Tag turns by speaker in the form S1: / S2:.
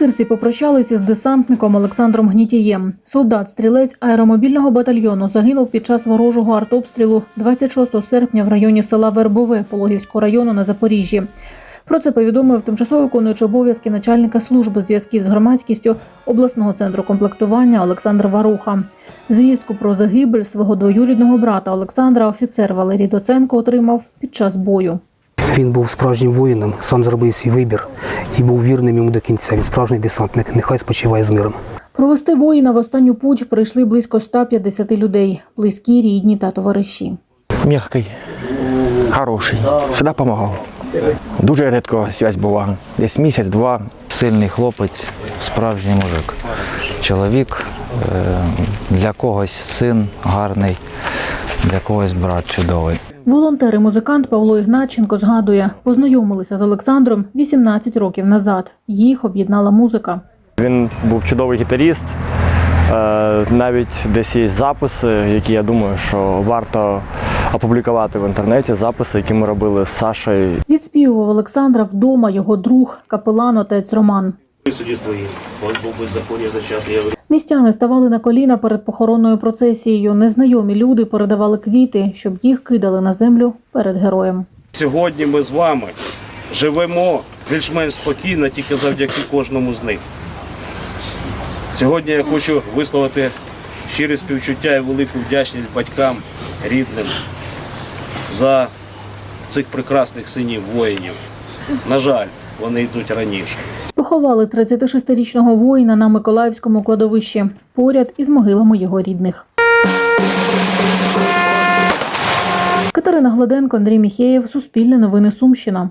S1: Виборці попрощалися з десантником Олександром Гнітієм. Солдат-стрілець аеромобільного батальйону загинув під час ворожого артобстрілу 26 серпня в районі села Вербове Пологівського району на Запоріжжі. Про це повідомив тимчасово виконуючий обов'язки начальника служби зв'язків з громадськістю обласного центру комплектування Олександр Варуха. Звістку про загибель свого двоюрідного брата Олександра офіцер Валерій Доценко отримав під час бою.
S2: Він був справжнім воїном, сам зробив свій вибір і був вірним йому до кінця. Він справжній десантник. Нехай спочиває з миром.
S1: Провести воїна в останню путь прийшли близько 150 людей, близькі, рідні та товариші.
S3: Мягкий, хороший, завжди допомагав. Дуже рідко зв'язь була. Десь місяць-два.
S4: Сильний хлопець, справжній мужик. Чоловік е, для когось син гарний, для когось брат чудовий.
S1: Волонтер і музикант Павло Ігнатченко згадує, познайомилися з Олександром 18 років назад. Їх об'єднала музика.
S5: Він був чудовий гітаріст. Е, Навіть десь є записи, які я думаю, що варто опублікувати в інтернеті. Записи, які ми робили з Сашею.
S1: Відспівував Олександра вдома його друг, капелан отець Роман.
S6: суді твої, Бог був беззаконня зачатий, я
S1: Містяни ставали на коліна перед похоронною процесією. Незнайомі люди передавали квіти, щоб їх кидали на землю перед героєм.
S6: Сьогодні ми з вами живемо більш-менш спокійно тільки завдяки кожному з них. Сьогодні я хочу висловити щире співчуття і велику вдячність батькам, рідним за цих прекрасних синів воїнів. На жаль, вони йдуть раніше.
S1: Поховали 36-річного воїна на Миколаївському кладовищі поряд із могилами його рідних. Катерина Гладенко, Андрій Міхеєв, Суспільне новини Сумщина.